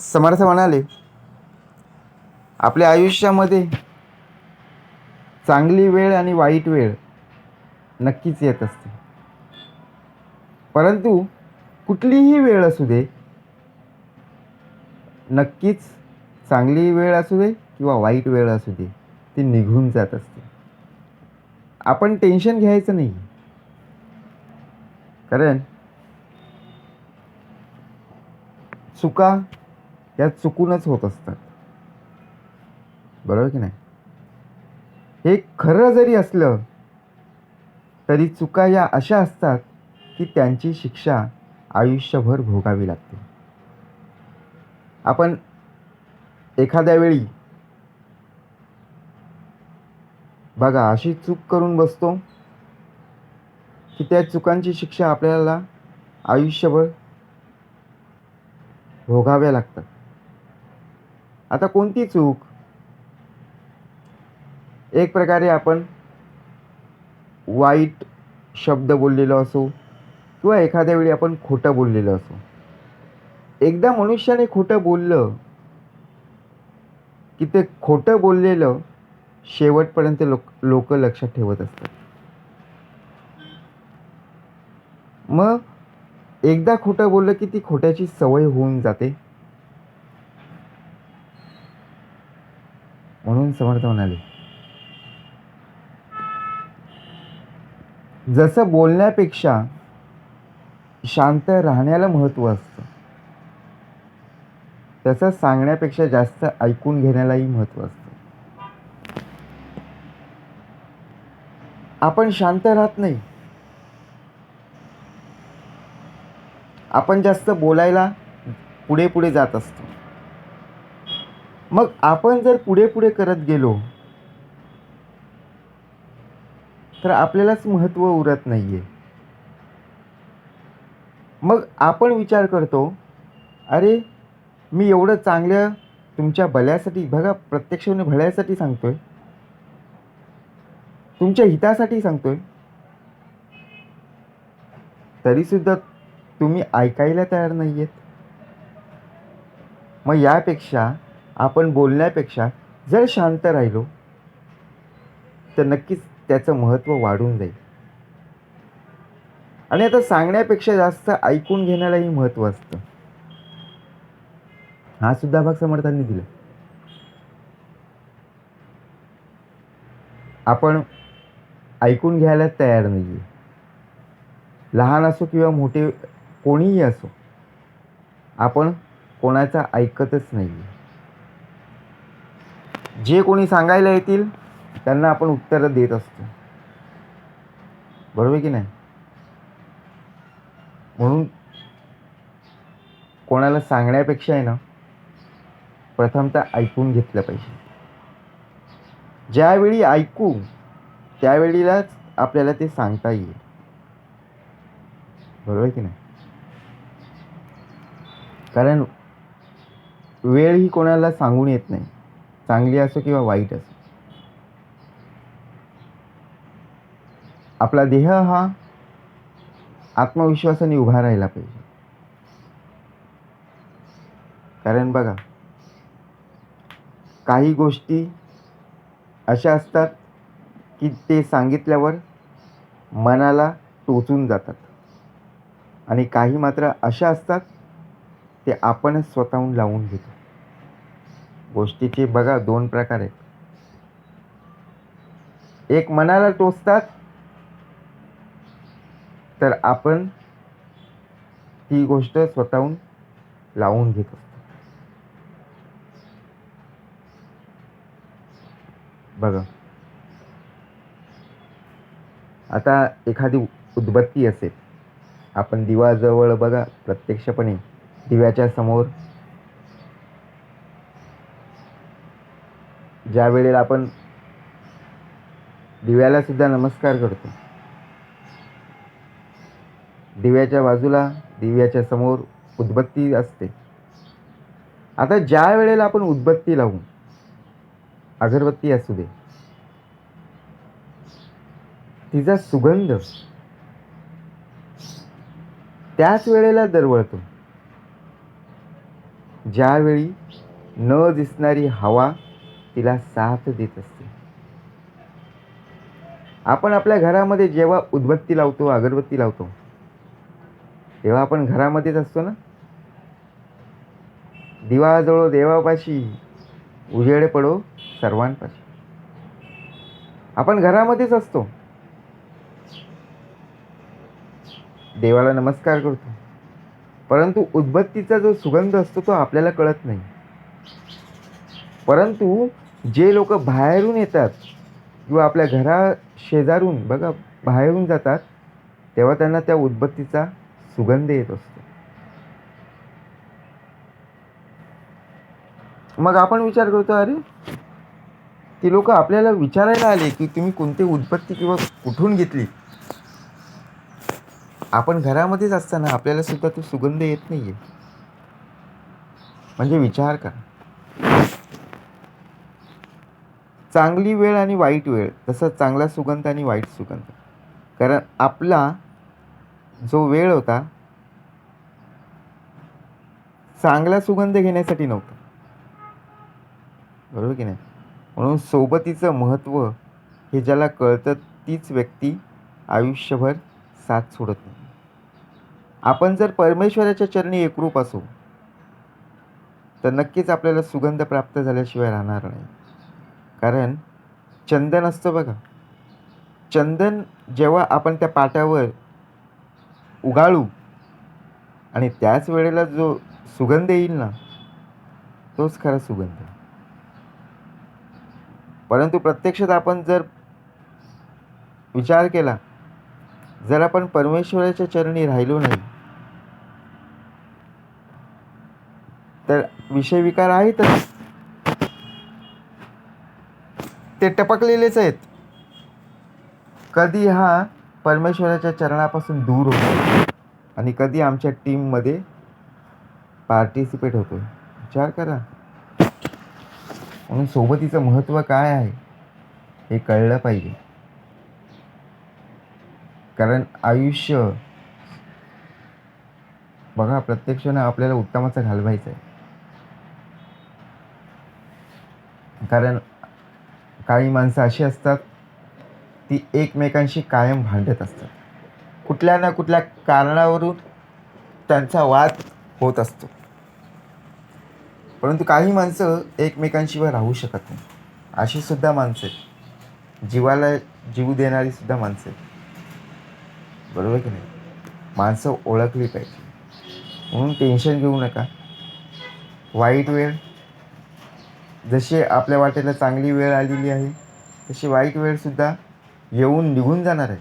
समर्थ म्हणाले आपल्या आयुष्यामध्ये चांगली वेळ आणि वाईट वेळ नक्कीच येत असते. परंतु कुठलीही वेळ असू दे नक्कीच चांगली वेळ असू दे किंवा वाईट वेळ असू दे ती निघून जात असते. आपण टेन्शन घ्यायचं नाही. कारण चुका त्या चुकूनच होत असतात. बरोबर की नाही? हे खरं जरी असलं तरी चुका या अशा असतात की त्यांची शिक्षा आयुष्यभर भोगावी लागते. आपण एखाद्या वेळी बघा अशी चूक करून बसतो की त्या चुकांची शिक्षा आपल्याला आयुष्यभर भोगाव्या लागतात. आता कोणती चूक? एक प्रकारे आपण वाईट शब्द बोललेलो असो किंवा एखाद्या वेळी आपण खोटं बोललेलं असो. एकदा मनुष्याने खोटं बोललं की ते खोटं बोललेलं शेवटपर्यंत लोक लोक लक्षात ठेवत असतात. मग एकदा खोटं बोललं की ती खोट्याची सवय होऊन जाते. म्हणून समर्थ म्हणाले. जसं बोलण्यापेक्षा शांत राहण्याला महत्त्व असतं. तसं सांगण्यापेक्षा जास्त ऐकून घेण्यालाही महत्त्व असतं. आपण शांत राहत नाही. आपण जास्त बोलायला पुढे पुढे जात असतो. मग आपण जर पुढे पुढे करत गेलो तर आपल्यालाच महत्त्व उरत नाही आहे मग आपण विचार करतो अरे मी एवढं चांगलं तुमच्या भल्यासाठी बघा प्रत्यक्षाने भल्यासाठी सांगतो आहे तुमच्या हितासाठी सांगतो आहे तरीसुद्धा तुम्ही ऐकायला तयार नाही आहेत मग यापेक्षा आपण बोलण्यापेक्षा जर शांत राहिलो तर नक्कीच त्याचं महत्त्व वाढून जाईल. आणि आता सांगण्यापेक्षा जास्त ऐकून घेण्यालाही महत्त्व असतं. हा सुद्धा भाग समर्थांनी दिला. आपण ऐकून घ्यायला तयार नाही आहे लहान असो किंवा मोठे कोणीही असो आपण कोणाचा ऐकतच नाही आहे जे कोणी सांगायला येतील त्यांना आपण उत्तरं देत असतो. बरोबर की नाही? म्हणून कोणाला सांगण्यापेक्षा आहे ना प्रथमतः ऐकून घेतलं पाहिजे. ज्यावेळी ऐकू त्यावेळीलाच आपल्याला ते सांगता येईल. बरोबर की नाही? कारण वेळ ही कोणाला सांगून येत नाही. चांगली असो किंवा वाईट असो. आपला देह हा आत्मविश्वासाने उभा राहिला पाहिजे. कारण बघा काही गोष्टी अशा असतात की ते सांगितल्यावर मनाला टोचून जातात. आणि काही मात्र अशा असतात ते आपणच स्वतःहून लावून घेतो. गोष्टीचे बघा दोन प्रकार आहेत. एक मनाला टोचतात तर आपण ती गोष्ट स्वतःहून लावून घेत असतो. बघा. आता एखादी उदबत्ती असेल आपण दिवाजवळ बघा प्रत्यक्षपणे दिव्याच्या समोर ज्या वेळेला आपण दिव्याला सुद्धा नमस्कार करतो. दिव्याच्या बाजूला दिव्याच्या समोर उदबत्ती असते. आता ज्या वेळेला आपण उदबत्ती लावू अगरबत्ती असू दे तिचा सुगंध त्याच वेळेला दरवळतो. ज्यावेळी न दिसणारी हवा तिला साथ देत असते. आपण आपल्या घरामध्ये जेव्हा उदबत्ती लावतो अगरबत्ती लावतो तेव्हा आपण घरामध्येच असतो ना? दिवाजवळ देवापाशी उजेड पडो सर्वांपाशी. आपण घरामध्येच असतो. देवाला नमस्कार करतो. परंतु उदबत्तीचा जो सुगंध असतो तो आपल्याला कळत नाही. परंतु जे लोक बाहेरून येतात किंवा आपल्या घरा शेजारून बघा बाहेरून जातात तेव्हा त्यांना त्या उदबत्तीचा सुगंध येत असतो. मग आपण विचार करतो अरे ती लोक आपल्याला विचारायला आले की तुम्ही कोणती उदबत्ती किंवा कुठून घेतली? आपण घरामध्येच असताना आपल्याला सुद्धा तो सुगंध येत नाही आहे म्हणजे विचार करा. चांगली वेळ आणि वाईट वेळ. तसं चांगला सुगंध आणि वाईट सुगंध. कारण आपला जो वेळ होता चांगला सुगंध घेण्यासाठी नव्हता. बरोबर की नाही? म्हणून सोबतीचं महत्त्व हे ज्याला कळतं तीच व्यक्ती आयुष्यभर साथ सोडत नाही. आपण जर परमेश्वराच्या चरणी एकरूप असू तर नक्कीच आपल्याला सुगंध प्राप्त झाल्याशिवाय राहणार नाही. कारण चंदन असतं बघा. चंदन जेव्हा आपण त्या पाटावर उगाळू आणि त्याच वेळेला जो सुगंध येईल ना तोच खरा सुगंध परंतु प्रत्यक्षात आपण जर विचार केला जर आपण परमेश्वराच्या चरणी राहिलो नाही तर विषय विकार आहेतच. ते टपकलेलेच आहेत. कधी हा परमेश्वराच्या चरणापासून दूर होतो आणि कधी आमच्या टीममध्ये पार्टिसिपेट होतो. विचार करा. म्हणून सोबतीचं महत्त्व काय आहे हे कळलं पाहिजे. कारण आयुष्य बघा प्रत्यक्षानं आपल्याला उत्तमाचं घालवायचं आहे कारण काही माणसं अशी असतात ती एकमेकांशी कायम भांडत असतात. कुठल्या ना कुठल्या कारणावरून त्यांचा वाद होत असतो. परंतु काही माणसं एकमेकांशिवाय राहू शकत नाही. अशी सुद्धा माणसं आहेत. जीवाला जीव देणारी सुद्धा माणसं आहेत. बरोबर की नाही? माणसं ओळखली पाहिजे. म्हणून टेन्शन घेऊ नका. वाईट वेळ जशी आपल्या वाटेला चांगली वेळ आलेली आहे तशी वाईट वेळसुद्धा येऊन निघून जाणार आहे.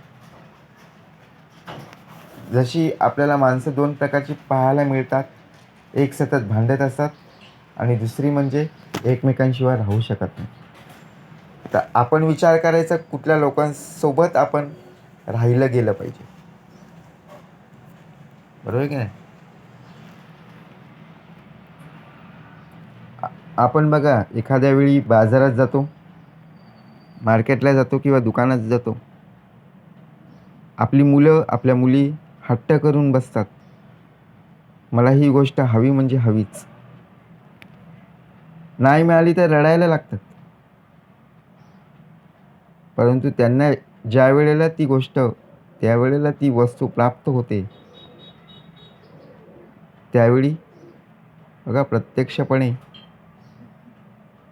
जशी आपल्याला माणसं दोन प्रकारची पाहायला मिळतात एक सतत भांडत असतात आणि दुसरी म्हणजे एकमेकांशिवाय राहू शकत नाही. तर आपण विचार करायचा कुठल्या लोकांसोबत आपण राहिलं गेलं पाहिजे? बरोबर की नाही? आपण बघा एखाद्या वेळी बाजारात जातो मार्केटला जातो किंवा दुकानात जातो आपली मुलं आपल्या मुली हट्ट करून बसतात. मला ही गोष्ट हवी म्हणजे हवीच. नाही मिळाली तर रडायला लागतात. परंतु त्यांना ज्या वेळेला ती गोष्ट त्यावेळेला ती वस्तू प्राप्त होते त्यावेळी बघा प्रत्यक्षपणे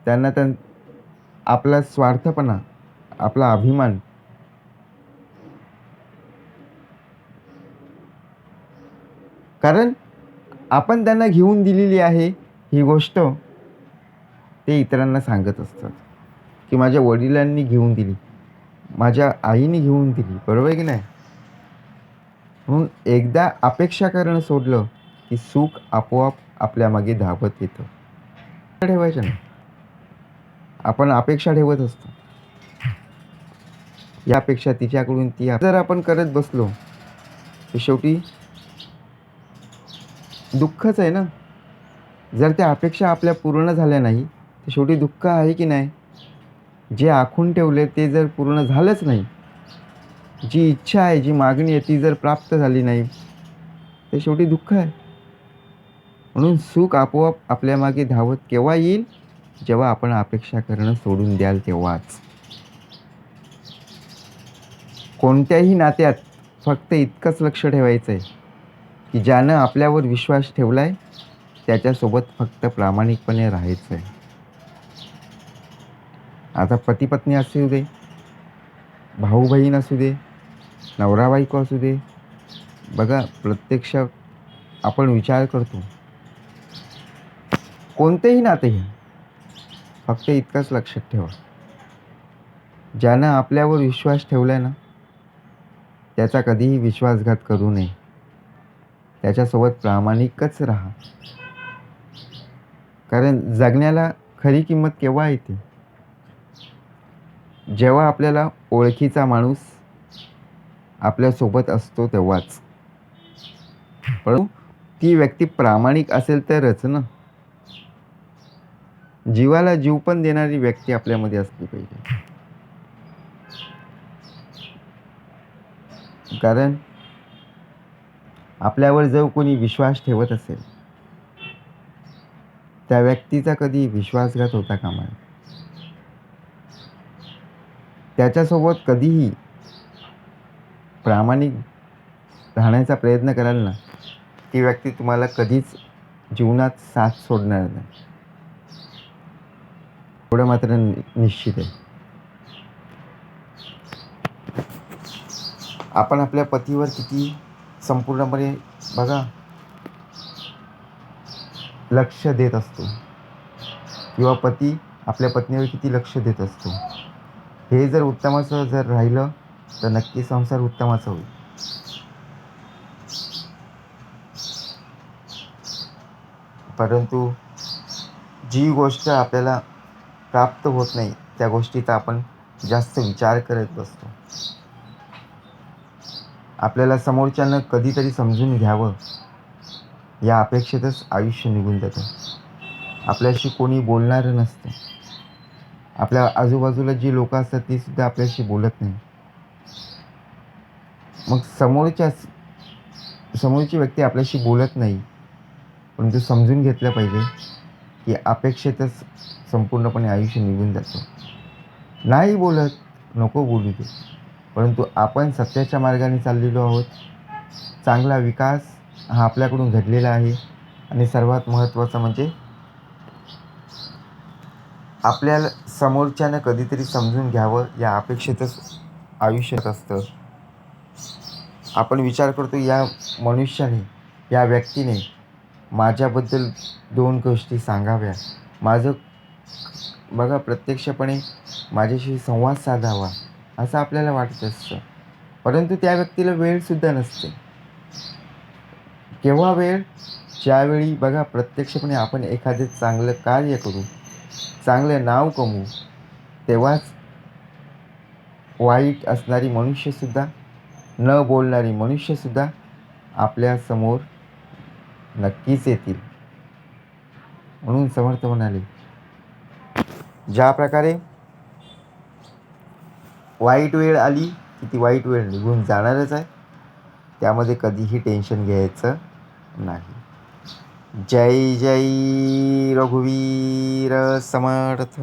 त्यांना त्यां आपला स्वार्थपणा आपला अभिमान. कारण आपण त्यांना घेऊन दिलेली आहे ही गोष्ट ते इतरांना सांगत असतात. की माझ्या वडिलांनी घेऊन दिली माझ्या आईने घेऊन दिली बरोबर आहे की नाही? म्हणून एकदा अपेक्षा करणं सोडलं की सुख आपोआप आपल्या मागे धावत येतं. ठेवायचं नाही. आपण अपेक्षा ठेवत असतो. या अपेक्षा तिच्याकडून ती जर आपण करत बसलो तर शेवटी दुःखच आहे ना? जर त्या अपेक्षा आपल्या पूर्ण झाल्या नाही तर शेवटी दुःख आहे की नाही? जे आखून ठेवले ते जर पूर्ण झालंच नाही जी इच्छा आहे जी मागणी आहे ती जर प्राप्त झाली नाही तर शेवटी दुःख आहे. म्हणून सुख आपोआप आपल्या मागे धावत केव्हा येईल? जेव्हा आपण अपेक्षा करणं सोडून द्याल तेव्हाच. कोणत्याही नात्यात फक्त इतकंच लक्ष ठेवायचं आहे की ज्यानं आपल्यावर विश्वास ठेवला आहे त्याच्यासोबत फक्त प्रामाणिकपणे राहायचं आहे आता पतीपत्नी असू दे भाऊ बहीण असू दे नवरा बायको असू दे बघा प्रत्यक्ष आपण विचार करतो. कोणतेही नाते घ्या. फक्त इतकंच लक्षात ठेवा. ज्यानं आपल्यावर विश्वास ठेवला ना त्याचा कधीही विश्वासघात करू नये. त्याच्यासोबत प्रामाणिकच राहा. कारण जगण्याला खरी किंमत केव्हा येते? जेव्हा आपल्याला ओळखीचा माणूस आपल्यासोबत असतो तेव्हाच. परंतु ती व्यक्ती प्रामाणिक असेल तरच ना. जीवाला जीव पण देणारी व्यक्ती आपल्यामध्ये असली पाहिजे. कारण आपल्यावर जो कोणी विश्वास ठेवत असेल त्या व्यक्तीचा कधी विश्वासघात होता कामा त्याच्यासोबत कधीही प्रामाणिक राहण्याचा प्रयत्न कराल ना ती व्यक्ती तुम्हाला कधीच जीवनात साथ सोडणार नाही. एवढं मात्र नि- निश्चित आहे. आपण आपल्या पतीवर किती संपूर्णपणे बघा लक्ष देत असतो. किंवा पती आपल्या पत्नीवर किती लक्ष देत असतो. हे जर उत्तमाचं जर राहिलं तर नक्की संसार उत्तमाचा होईल. परंतु जी गोष्ट आपल्याला प्राप्त होत नाही त्या गोष्टीचा आपण जास्त विचार करत बसतो. आपल्याला समोरच्यानं कधीतरी समजून घ्यावं या अपेक्षेतच आयुष्य निघून जातं. आपल्याशी कोणी बोलणारं नसतं. आपल्या आजूबाजूला जी लोक असतात ती सुद्धा आपल्याशी बोलत नाही. मग समोरच्या समोरची व्यक्ती आपल्याशी बोलत नाही परंतु समजून घेतलं पाहिजे. की अपेक्षेतच संपूर्णपणे आयुष्य निघून जातं. नाही बोलत नको बोलू दे परंतु आपण सत्याच्या मार्गाने चाललेलो आहोत. चांगला विकास हा आपल्याकडून घडलेला आहे. आणि सर्वात महत्त्वाचं म्हणजे आपल्याला समोरच्यानं कधीतरी समजून घ्यावं या अपेक्षेतच आयुष्यात असतं. आपण विचार करतो या मनुष्याने या व्यक्तीने माझ्याबद्दल दोन गोष्टी सांगाव्या. माझं बघा प्रत्यक्षपणे माझ्याशी संवाद साधावा असं आपल्याला वाटत असतं. परंतु त्या व्यक्तीला वेळसुद्धा नसते. केव्हा वेळ? ज्यावेळी बघा प्रत्यक्षपणे आपण एखादे चांगलं कार्य करू चांगलं नाव कमवू तेव्हाच वाईट असणारी मनुष्यसुद्धा न बोलणारी मनुष्यसुद्धा आपल्यासमोर नक्कीच येतील. म्हणून समर्थ म्हणाले ज्या प्रकारे वाईट वेळ आली की ती वाईट वेळ निघून जाणारच आहे त्यामध्ये कधीही टेन्शन घ्यायचं नाही. जय जय रघुवीर समर्थ.